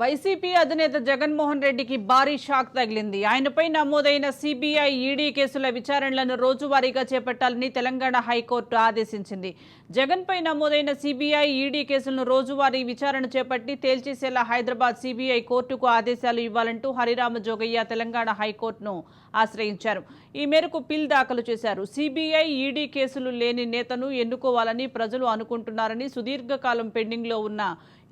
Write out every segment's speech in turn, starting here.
YCP అధినేత జగన్మోహన్ రెడ్డికి భారీ షాక్ తగిలింది. ఆయనపై నమోదైన సిబిఐ ఈడీ కేసుల విచారణలను రోజువారీగా చేపట్టాలని తెలంగాణ హైకోర్టు ఆదేశించింది. జగన్పై నమోదైన సిబిఐ ఈడీ కేసులను రోజువారీ విచారణ చేపట్టి తేల్చేసేలా హైదరాబాద్ సిబిఐ కోర్టుకు ఆదేశాలు ఇవ్వాలంటూ హరిరామ జోగయ్య తెలంగాణ హైకోర్టును ఆశ్రయించారు. ఈ మేరకు పిల్ దాఖలు చేశారు. సిబిఐ ఈడీ కేసులు లేని నేతను ఎన్నుకోవాలని ప్రజలు అనుకుంటున్నారని సుదీర్ఘకాలం పెండింగ్లో ఉన్న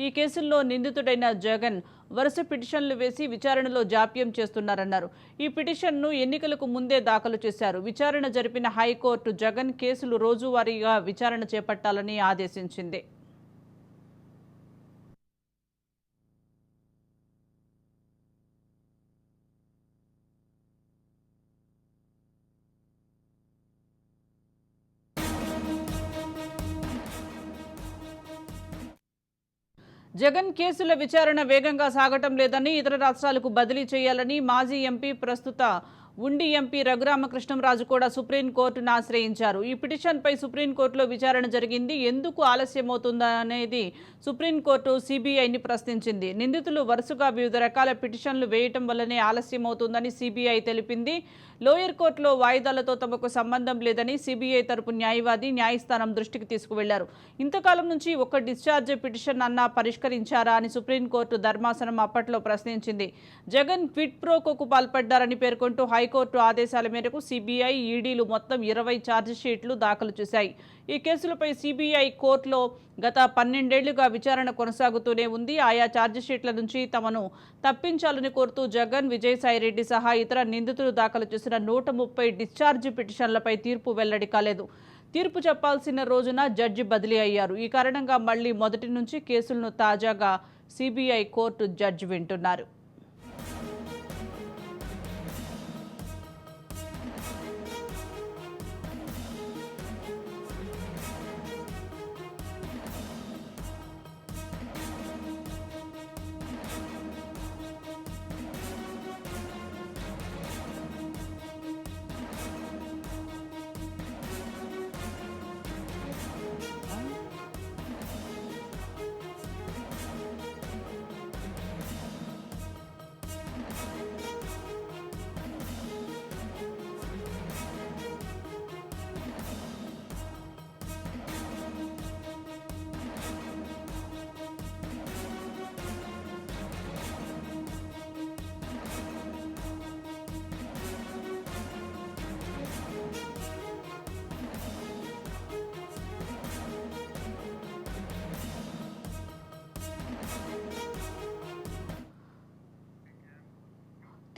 ఈ కేసుల్లో నిందితుడైన జగన్ వరుస పిటిషన్లు వేసి విచారణలో జాప్యం చేస్తున్నారన్నారు. ఈ పిటిషన్ను ఎన్నికలకు ముందే దాఖలు చేశారు. విచారణ జరిపిన హైకోర్టు జగన్ కేసులు రోజువారీగా విచారణ చేపట్టాలని ఆదేశించింది. జగన్ కేసుల విచారణ వేగంగా సాగటం లేదని ఇతర రాష్ట్రాలకు బదిలీ చేయాలని మాజీ ఎంపీ ప్రస్తుత ఉండి ఎంపీ రఘురామకృష్ణంరాజు కూడా సుప్రీంకోర్టును ఆశ్రయించారు. ఈ పిటిషన్పై సుప్రీంకోర్టులో విచారణ జరిగింది. ఎందుకు ఆలస్యమవుతుందనేది సుప్రీంకోర్టు సిబిఐని ప్రశ్నించింది. నిందితులు వరుసగా వివిధ రకాల పిటిషన్లు వేయటం వల్లనే ఆలస్యమవుతుందని సిబిఐ తెలిపింది. లోయర్ కోర్టులో వాయిదాలతో తమకు సంబంధం లేదని సిబిఐ తరపు న్యాయవాది న్యాయస్థానం దృష్టికి తీసుకువెళ్ళారు. ఇంతకాలం నుంచి ఒక్క డిశ్చార్జ్ పిటిషన్ అన్నా పరిష్కరించారా అని సుప్రీంకోర్టు ధర్మాసనం అప్పట్లో ప్రశ్నించింది. జగన్ క్విట్ ప్రోకోకు పాల్పడ్డారని పేర్కొంటూ హైకోర్టు ఆదేశాల మేరకు సిబిఐ ఈడీలు మొత్తం ఇరవై ఛార్జిషీట్లు దాఖలు చేశాయి. ఈ కేసులపై సిబిఐ కోర్టులో గత పన్నెండేళ్ళుగా విచారణ కొనసాగుతూనే ఉంది. ఆయా ఛార్జిషీట్ల నుంచి తమను తప్పించాలని కోరుతూ జగన్ విజయసాయిరెడ్డి సహా ఇతర నిందితులు దాఖలు చేసిన నూట ముప్పై డిశ్చార్జ్ పిటిషన్లపై తీర్పు వెల్లడి కాలేదు. తీర్పు చెప్పాల్సిన రోజున జడ్జి బదిలీ అయ్యారు. ఈ కారణంగా మళ్ళీ మొదటి నుంచి కేసులను తాజాగా సిబిఐ కోర్టు జడ్జి వింటున్నారు.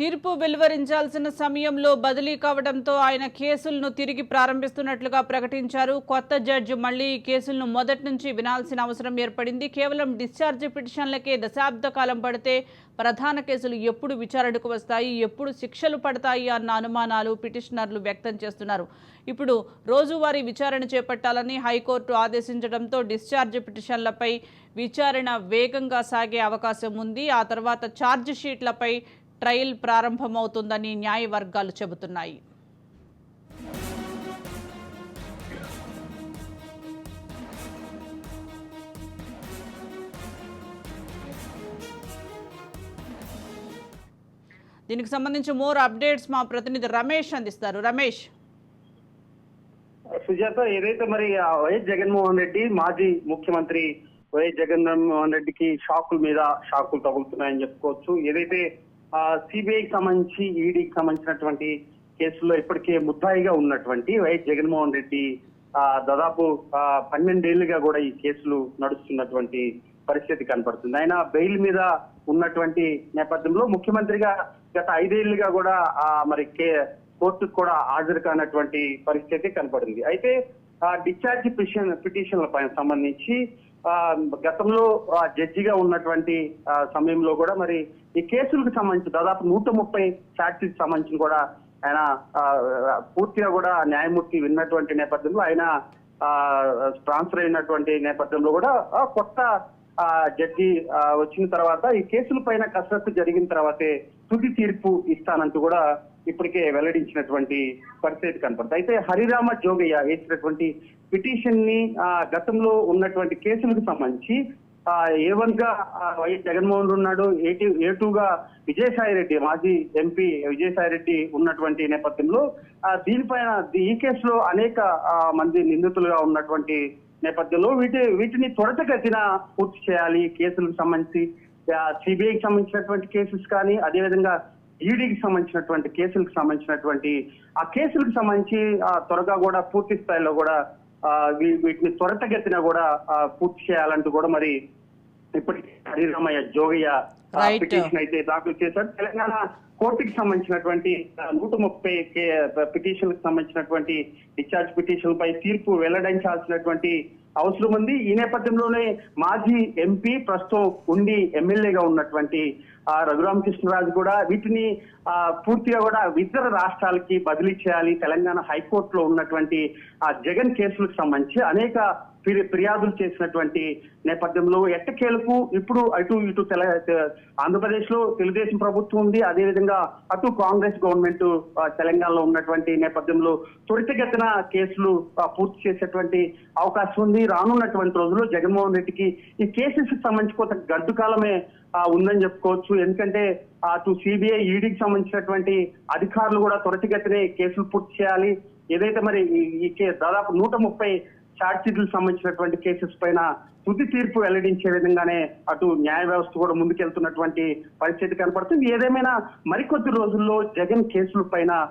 తీర్పు వెలువరించాల్సిన సమయంలో బదిలీ కావడంతో ఆయన కేసులను తిరిగి ప్రారంభిస్తున్నట్లుగా ప్రకటించారు. కొత్త జడ్జి మళ్ళీ ఈ కేసులను మొదటి నుంచి వినాల్సిన అవసరం ఏర్పడింది. కేవలం డిశ్చార్జ్ పిటిషన్లకే దశాబ్ద కాలం పడితే ప్రధాన కేసులు ఎప్పుడు విచారణకు వస్తాయి ఎప్పుడు శిక్షలు పడతాయి అన్న అనుమానాలు పిటిషనర్లు వ్యక్తం చేస్తున్నారు. ఇప్పుడు రోజువారీ విచారణ చేపట్టాలని హైకోర్టు ఆదేశించడంతో డిశ్చార్జ్ పిటిషన్లపై విచారణ వేగంగా సాగే అవకాశం ఉంది. ఆ తర్వాత ఛార్జ్ షీట్లపై ట్రయల్ ప్రారంభమవుతుందని న్యాయ వర్గాలు చెబుతున్నాయి. దీనికి సంబంధించి మోర్ అప్డేట్స్ మా ప్రతినిధి రమేష్ అందిస్తారు. రమేష్. సుజాత ఏదైతే మరి వైఎస్ జగన్మోహన్ రెడ్డి మాజీ ముఖ్యమంత్రి వైఎస్ జగన్మోహన్ రెడ్డికి షాకుల మీద షాకులు తగులుతున్నాయని చెప్పుకోవచ్చు. ఏదైతే సిబిఐకి సంబంధించి ఈడీకి సంబంధించినటువంటి కేసుల్లో ఇప్పటికే ముద్దాయిగా ఉన్నటువంటి వైఎస్ జగన్మోహన్ రెడ్డి ఆ, దాదాపు పన్నెండేళ్ళుగా కూడా ఈ కేసులు నడుస్తున్నటువంటి పరిస్థితి కనపడుతుంది. ఆయన బెయిల్ మీద ఉన్నటువంటి నేపథ్యంలో ముఖ్యమంత్రిగా గత ఐదేళ్ళుగా కూడా మరి కే కోర్టుకు కూడా హాజరు కానటువంటి పరిస్థితి కనపడింది. అయితే డిశ్చార్జ్ పిటిషన్ పిటిషన్ల పైన సంబంధించి గతంలో జడ్జిగా ఉన్నటువంటి సమయంలో కూడా మరి ఈ కేసులకు సంబంధించి దాదాపు నూట ముప్పై ఫ్యాక్టరీకి సంబంధించి కూడా ఆయన పూర్తిగా కూడా న్యాయమూర్తి విన్నటువంటి నేపథ్యంలో ఆయన ఆ, ట్రాన్స్ఫర్ అయినటువంటి నేపథ్యంలో కూడా కొత్త జడ్జి వచ్చిన తర్వాత ఈ కేసుల పైన కసరత్తు జరిగిన తర్వాతే తుది తీర్పు ఇస్తానంటూ కూడా ఇప్పటికే వెల్లడించినటువంటి పరిస్థితి కనపడుతుంది. అయితే హరిరామ జోగయ్య వేసినటువంటి పిటిషన్ని ఆ, గతంలో ఉన్నటువంటి కేసులకు సంబంధించి ఏ వన్గా వైఎస్ జగన్మోహన్ రెడ్డి ఉన్నాడు. ఏ టూ గా విజయసాయి రెడ్డి మాజీ ఎంపీ విజయసాయి రెడ్డి ఉన్నటువంటి నేపథ్యంలో దీనిపైన ఈ కేసులో అనేక మంది నిందితులుగా ఉన్నటువంటి నేపథ్యంలో వీటి వీటిని త్వరితగతిన పూర్తి చేయాలి. కేసులకు సంబంధించి సిబిఐకి సంబంధించినటువంటి కేసెస్ కానీ అదేవిధంగా ఈడీకి సంబంధించినటువంటి కేసులకు సంబంధించినటువంటి ఆ కేసులకు సంబంధించి ఆ, త్వరగా కూడా పూర్తి స్థాయిలో కూడా వీటిని త్వరితగతిన కూడా పూర్తి చేయాలంటూ కూడా మరి ఇప్పటికీ హరిరామయ్య జోగయ్య. పిటిషన్ అయితే దాఖలు చేశారు తెలంగాణ కోర్టుకి సంబంధించినటువంటి నూట ముప్పై పిటిషన్ సంబంధించినటువంటి డిశ్చార్జ్ పిటిషన్ పై తీర్పు వెల్లడించాల్సినటువంటి అవసరం ఉంది. ఈ నేపథ్యంలోనే మాజీ ఎంపీ ప్రస్తుతం ఉండి ఎమ్మెల్యేగా ఉన్నటువంటి ఆ రఘురామకృష్ణరాజు కూడా వీటిని ఆ పూర్తిగా కూడా ఇతర రాష్ట్రాలకి బదిలీ చేయాలి. తెలంగాణ హైకోర్టులో ఉన్నటువంటి ఆ జగన్ కేసులకు సంబంధించి అనేక ఫిర్యా- ఫిర్యాదులు చేసినటువంటి నేపథ్యంలో ఎట్టకేలకు ఇప్పుడు అటు ఇటు తెల ఆంధ్రప్రదేశ్లో తెలుగుదేశం ప్రభుత్వం ఉంది. అదేవిధంగా అటు కాంగ్రెస్ గవర్నమెంట్ తెలంగాణలో ఉన్నటువంటి నేపథ్యంలో త్వరితగతిన కేసులు పూర్తి చేసేటువంటి అవకాశం ఉంది. రానున్నటువంటి రోజుల్లో జగన్మోహన్ రెడ్డికి ఈ కేసెస్ సంబంధించి కొంత గడ్డు కాలమే ఉందని చెప్పుకోవచ్చు. ఎందుకంటే అటు సిబిఐ ఈడీకి సంబంధించినటువంటి అధికారులు కూడా త్వరితగతినే కేసులు పూర్తి చేయాలి. ఏదైతే మరి ఈ- కే- దాదాపు నూట ముప్పై చార్జ్షీట్లకు సంబంధించినటువంటి కేసెస్ పైన తుది తీర్పు వెల్లడించే విధంగానే అటు న్యాయ వ్యవస్థ కూడా ముందుకెళ్తున్నటువంటి పరిస్థితి కనపడుతుంది. ఏదేమైనా మరికొద్ది రోజుల్లో జగన్ కేసుల పైన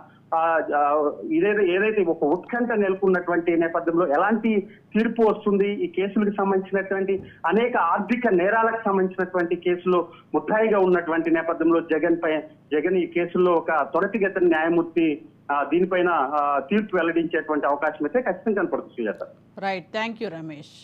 ఇదేదో ఏదైతే ఒక ఉత్కంఠ నెలకొన్నటువంటి నేపథ్యంలో ఎలాంటి తీర్పు వస్తుంది? ఈ కేసులకు సంబంధించినటువంటి అనేక ఆర్థిక నేరాలకు సంబంధించినటువంటి కేసులు ముద్దాయిగా ఉన్నటువంటి నేపథ్యంలో జగన్ పై జగన్ ఈ కేసుల్లో ఒక త్వరితగతిన న్యాయమూర్తి దీనిపైన తీర్పు వెల్లడించేటువంటి అవకాశం అయితే ఖచ్చితంగా కనపడుతుంది రైట్ థ్యాంక్ యూ రమేష్